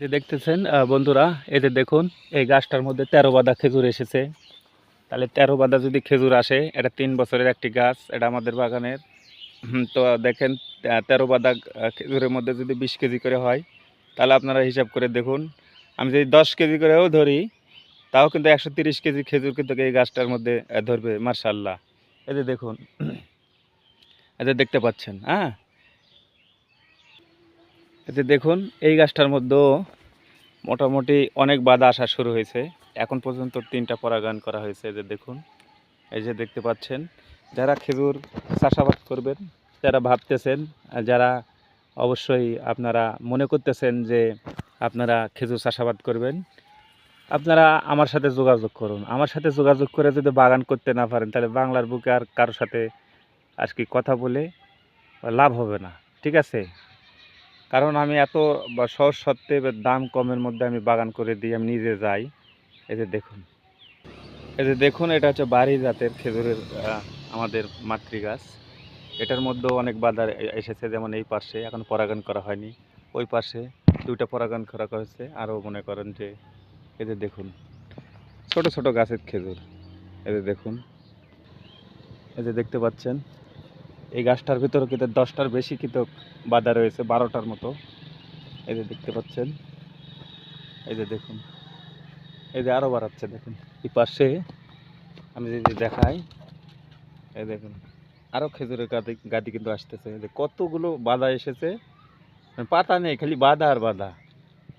যে দেখতেছেন বন্ধুরা যে দেখুন, এই গাছটার মধ্যে তেরো বাদা খেজুর এসেছে। তাহলে তেরো বাদা যদি খেজুর আসে, এটা তিন বছরের একটি গাছ, এটা আমাদের বাগানের। তো দেখেন তেরো বাদা খেজুরের মধ্যে যদি বিশ কেজি করে হয়, তাহলে আপনারা হিসাব করে দেখুন। আমি যদি দশ কেজি করেও ধরি, তাও কিন্তু একশো তিরিশ কেজি খেজুর কিন্তু এই গাছটার মধ্যে ধরবে, মার্শাল্লাহ। যে দেখুন যে দেখতে পাচ্ছেন হ্যাঁ? যে দেখুন, এই গাছটার মধ্যেও মোটামুটি অনেক বাধা আসা শুরু হয়েছে। এখন পর্যন্ত তিনটা পরাগায়ন করা হয়েছে যে দেখুন। এই যে দেখতে পাচ্ছেন, যারা খেজুর চাষাবাদ করবেন, যারা ভাবতেছেন যারা অবশ্যই আপনারা মনে করতেছেন যে আপনারা খেজুর চাষাবাদ করবেন, আপনারা আমার সাথে যোগাযোগ করুন। আমার সাথে যোগাযোগ করে যদি বাগান করতে না পারেন, তাহলে বাংলার বুকে আর কারোর সাথে আজকে কথা বলে লাভ হবে না। ঠিক আছে? কারণ আমি এত সহজ সত্ত্বে দাম কমের মধ্যে আমি বাগান করে দিই আমি নিজে যাই। এই যে দেখুন। এই যে দেখুন, এটা হচ্ছে বাড়ি জাতের খেজুরের আমাদের মাতৃ গাছ এটার মধ্যেও অনেক এ- এসেছে যেমন এই পাশে, এখন পরাগায়ন করা হয়নি। ওই পাশে দুইটা পরাগায়ন করা হয়েছে। আরও মনে করেন যে, এই যে দেখুন, ছোট ছোট গাছের খেজুর। এই যে দেখুন। এই যে দেখতে পাচ্ছেন এই গাছটার ভিতরে কিন্তু দশটার বেশি কিন্তু বাধা রয়েছে, বারোটার মতো। এই যে দেখতে পাচ্ছেন, এই যে দেখুন, এই যে আরও বাড়াচ্ছে, দেখুন। এই পাশে আমি যদি দেখাই, এই দেখুন আরও খেজুরের গাদি গাদি কিন্তু আসতেছে। এই যে কতগুলো বাধা এসেছে মানে পাতা নেই, খালি বাধা আর বাধা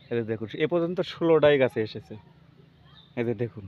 এই যে দেখুন, এ পর্যন্ত ষোলোটাই গাছে এসেছে। এই যে দেখুন